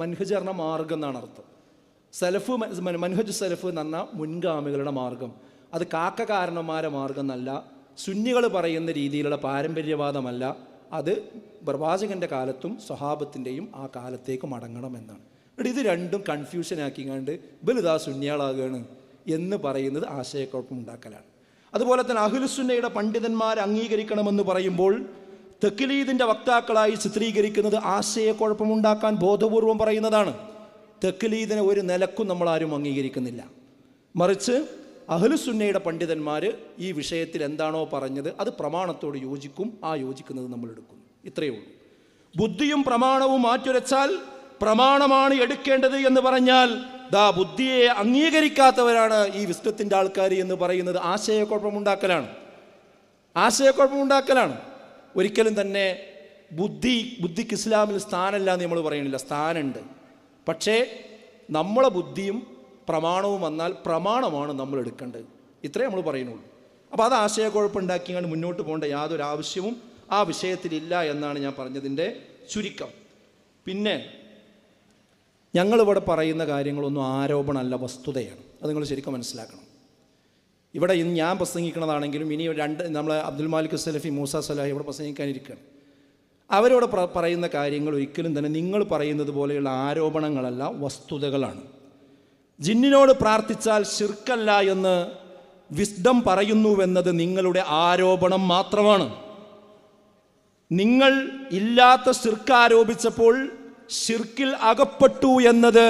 മൻഹജ് പറഞ്ഞ മാർഗം എന്നാണ് അർത്ഥം. സലഫ് മൻ- മൻഹജ് സലഫ് എന്ന് പറഞ്ഞാൽ മുൻഗാമികളുടെ മാർഗം. അത് കാക്ക കാരണന്മാരെ മാർഗം എന്നല്ല സുന്നികൾ പറയുന്ന രീതിയിലുള്ള പാരമ്പര്യവാദമല്ല അത് പ്രവാചകന്റെ കാലത്തും സ്വഹാബത്തിന്റെയും ആ കാലത്തേക്ക് മടങ്ങണം എന്നാണ്. എന്നിട്ട് ഇത് രണ്ടും കൺഫ്യൂഷൻ ആക്കിങ്ങാണ്ട് ബലിതാ സുന്യാളാകുകയാണ് എന്ന് പറയുന്നത് ആശയക്കുഴപ്പം ഉണ്ടാക്കലാണ്. അതുപോലെ തന്നെ അഹുലുസുന്നയുടെ പണ്ഡിതന്മാർ അംഗീകരിക്കണമെന്ന് പറയുമ്പോൾ തെക്കിലീദിന്റെ വക്താക്കളായി ചിത്രീകരിക്കുന്നത് ആശയക്കുഴപ്പമുണ്ടാക്കാൻ ബോധപൂർവം പറയുന്നതാണ്. തെക്കിലീദിനെ ഒരു നിലക്കും നമ്മൾ ആരും അംഗീകരിക്കുന്നില്ല. മറിച്ച് അഹ്ലുസുന്നയുടെ പണ്ഡിതന്മാർ ഈ വിഷയത്തിൽ എന്താണോ പറഞ്ഞത് അത് പ്രമാണത്തോട് യോജിക്കും ആ യോജിക്കുന്നത് നമ്മൾ എടുക്കുന്നു ഇത്രയേ ഉള്ളൂ. ബുദ്ധിയും പ്രമാണവും മാറ്റുരച്ചാൽ പ്രമാണമാണ് എടുക്കേണ്ടത് എന്ന് പറഞ്ഞാൽ ദാ ബുദ്ധിയെ അംഗീകരിക്കാത്തവരാണ് ഈ വിശ്വത്തിന്റെ ആൾക്കാർ എന്ന് പറയുന്നത് ആശയക്കുഴപ്പമുണ്ടാക്കലാണ്. ആശയക്കുഴപ്പമുണ്ടാക്കലാണ്. ഒരിക്കലും തന്നെ ബുദ്ധി ബുദ്ധിക്ക് ഇസ്ലാമിൽ സ്ഥാനമില്ല എന്ന് നമ്മൾ പറയണില്ല സ്ഥാനമുണ്ട്. പക്ഷേ നമ്മളെ ബുദ്ധിയും പ്രമാണവും വന്നാൽ പ്രമാണമാണ് നമ്മൾ എടുക്കേണ്ടത്. ഇത്രേ നമ്മൾ പറയുന്നുള്ളൂ. അപ്പോൾ അത് ആശയക്കുഴപ്പമുണ്ടാക്കിയാണ് മുന്നോട്ട് പോകേണ്ട യാതൊരു ആവശ്യവും ആ വിഷയത്തിലില്ല എന്നാണ് ഞാൻ പറഞ്ഞതിന്റെ ചുരുക്കം. പിന്നെ ഞങ്ങളിവിടെ പറയുന്ന കാര്യങ്ങളൊന്നും ആരോപണമല്ല വസ്തുതയാണ്. അത് നിങ്ങൾ ശരിക്കും മനസ്സിലാക്കണം. ഇവിടെ ഇന്ന് ഞാൻ പ്രസംഗിക്കുന്നതാണെങ്കിലും ഇനി രണ്ട് നമ്മൾ അബ്ദുൽ മാലിക് സലഫി മൂസ സലാഹി ഇവിടെ പ്രസംഗിക്കാനിരിക്കുകയാണ്. അവരോട് പറയുന്ന കാര്യങ്ങൾ ഒരിക്കലും തന്നെ നിങ്ങൾ പറയുന്നത് പോലെയുള്ള ആരോപണങ്ങളല്ല വസ്തുതകളാണ്. ജിന്നിനോട് പ്രാർത്ഥിച്ചാൽ ശിർക്കല്ല എന്ന് വിസ്ഡം പറയുന്നുവെന്നത് നിങ്ങളുടെ ആരോപണം മാത്രമാണ്. നിങ്ങൾ ഇല്ലാത്ത ശിർക്ക് ആരോപിച്ചപ്പോൾ ശിർക്കിൽ അകപ്പെട്ടു എന്നത്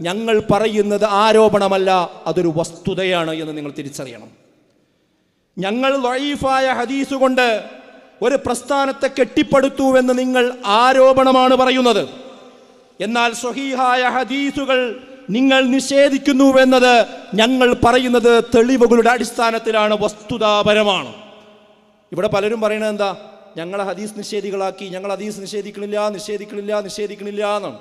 ഞങ്ങൾ പറയുന്നത് ആരോപണമല്ല അതൊരു വസ്തുതയാണ് എന്ന് നിങ്ങൾ തിരിച്ചറിയണം. ഞങ്ങൾ വൈഫായ ഹദീസ് കൊണ്ട് ഒരു പ്രസ്ഥാനത്തെ കെട്ടിപ്പടുത്തുവെന്ന് നിങ്ങൾ ആരോപണമാണ് പറയുന്നത്. എന്നാൽ സ്വഹീഹായ ഹദീസുകൾ നിങ്ങൾ നിഷേധിക്കുന്നുവെന്നത് ഞങ്ങൾ പറയുന്നത് തെളിവുകളുടെ അടിസ്ഥാനത്തിലാണ് വസ്തുതാപരമാണ്. ഇവിടെ പലരും പറയുന്നത് എന്താ? ഞങ്ങളെ ഹദീസ് നിഷേധികളാക്കി ഞങ്ങൾ ഹദീസ് നിഷേധിക്കണില്ല നിഷേധിക്കണില്ല നിഷേധിക്കണില്ല എന്നാണ്.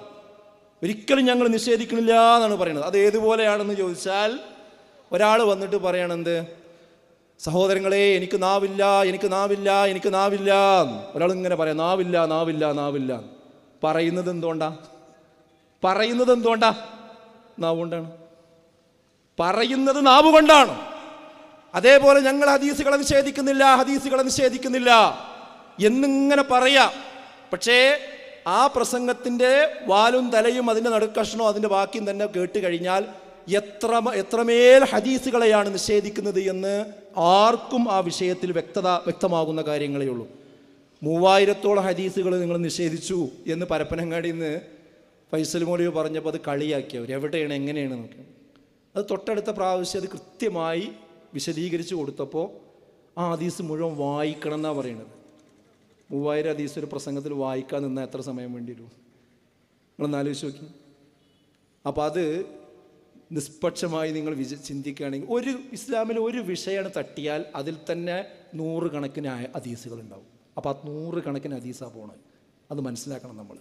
ഒരിക്കലും ഞങ്ങൾ നിഷേധിക്കണില്ല എന്നാണ് പറയുന്നത്. അത് ഏതുപോലെയാണെന്ന് ചോദിച്ചാൽ ഒരാൾ വന്നിട്ട് പറയണെന്ത്? സഹോദരങ്ങളെ എനിക്ക് നാവില്ല എനിക്ക് നാവില്ല എനിക്ക് നാവില്ല. ഒരാൾ ഇങ്ങനെ പറയാം നാവില്ല നാവില്ല നാവില്ല. പറയുന്നത് എന്തുകൊണ്ടാ? പറയുന്നത് എന്തുകൊണ്ടാ? നാവുകൊണ്ടാണ് പറയുന്നത് നാവ് കൊണ്ടാണ്. അതേപോലെ ഞങ്ങൾ ഹദീസുകളെ നിഷേധിക്കുന്നില്ല ഹദീസുകളെ നിഷേധിക്കുന്നില്ല എന്നിങ്ങനെ പറയാം. പക്ഷേ ആ പ്രസംഗത്തിന്റെ വാലും തലയും അതിന്റെ നടുക്കഷ്ണോ അതിന്റെ ബാക്കിയും തന്നെ കേട്ട് കഴിഞ്ഞാൽ എത്ര എത്രമേൽ ഹദീസുകളെയാണ് നിഷേധിക്കുന്നത് എന്ന് ആർക്കും ആ വിഷയത്തിൽ വ്യക്തത വ്യക്തമാകുന്ന കാര്യങ്ങളേ ഉള്ളൂ. മൂവായിരത്തോളം ഹദീസുകൾ നിങ്ങൾ നിഷേധിച്ചു എന്ന് പരപ്പനങ്ങാടിയിൽ നിന്ന് ഫൈസൽ മൗലവി പറഞ്ഞപ്പോൾ അത് കളിയാക്കി അവർ എവിടെയാണ് എങ്ങനെയാണ് എന്നൊക്കെ. അത് തൊട്ടടുത്ത പ്രാവശ്യം അത് കൃത്യമായി വിശദീകരിച്ച് കൊടുത്തപ്പോൾ ആ ഹദീസ് മുഴുവൻ വായിക്കണം എന്നാണ് പറയുന്നത്. മൂവായിരം ഹദീസ് ഒരു പ്രസംഗത്തിൽ വായിക്കാൻ നിന്നാൽ എത്ര സമയം വേണ്ടി വരും? നിങ്ങളൊന്ന് ആലോചിച്ച് നോക്കി. അപ്പോൾ അത് നിഷ്പക്ഷമായി നിങ്ങൾ വിച ചിന്തിക്കുകയാണെങ്കിൽ ഒരു ഇസ്ലാമിൽ ഒരു വിഷയമാണ് തട്ടിയാൽ അതിൽ തന്നെ നൂറുകണക്കിന് ഹദീസുകൾ ഉണ്ടാവും അപ്പോൾ ആ നൂറുകണക്കിന് ഹദീസാണ് പോണത്. അത് മനസ്സിലാക്കണം നമ്മൾ.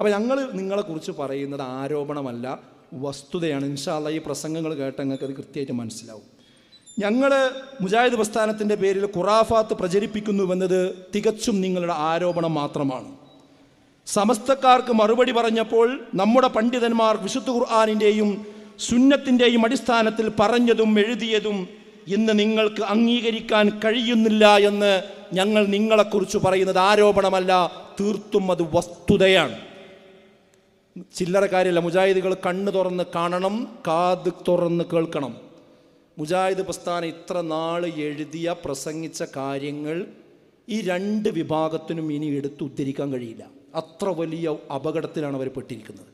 അപ്പോൾ ഞങ്ങൾ നിങ്ങളെക്കുറിച്ച് പറയുന്നത് ആരോപണമല്ല വസ്തുതയാണ്. ഇൻഷാല്ല ഈ പ്രസംഗങ്ങൾ കേട്ട് നിങ്ങൾക്ക് അത് കൃത്യമായിട്ട് മനസ്സിലാവും. ഞങ്ങൾ മുജാഹിദ് പ്രസ്ഥാനത്തിന്റെ പേരിൽ ഖുറാഫാത്ത് പ്രചരിപ്പിക്കുന്നുവെന്നത് തികച്ചും നിങ്ങളുടെ ആരോപണം മാത്രമാണ്. സമസ്തക്കാർക്ക് മറുപടി പറഞ്ഞപ്പോൾ നമ്മുടെ പണ്ഡിതന്മാർ വിശുദ്ധ ഖുർആാനിന്റെയും സുന്നത്തിന്റെയും അടിസ്ഥാനത്തിൽ പറഞ്ഞതും എഴുതിയതും ഇന്ന് നിങ്ങൾക്ക് അംഗീകരിക്കാൻ കഴിയുന്നില്ല എന്ന് ഞങ്ങൾ നിങ്ങളെക്കുറിച്ച് പറയുന്നത് ആരോപണമല്ല തീർത്തും അത് വസ്തുതയാണ്. ചില്ലറ കാര്യമല്ല മുജാഹിദുകൾ കണ്ണ് തുറന്ന് കാണണം കാത് തുറന്ന് കേൾക്കണം. മുജാഹിദ് പ്രസ്ഥാനം ഇത്ര നാൾ എഴുതിയ പ്രസംഗിച്ച കാര്യങ്ങൾ ഈ രണ്ട് വിഭാഗത്തിനും ഇനി എടുത്ത് ഉദ്ധരിക്കാൻ കഴിയില്ല. അത്ര വലിയ അപകടത്തിലാണ് അവർ പെട്ടിരിക്കുന്നത്.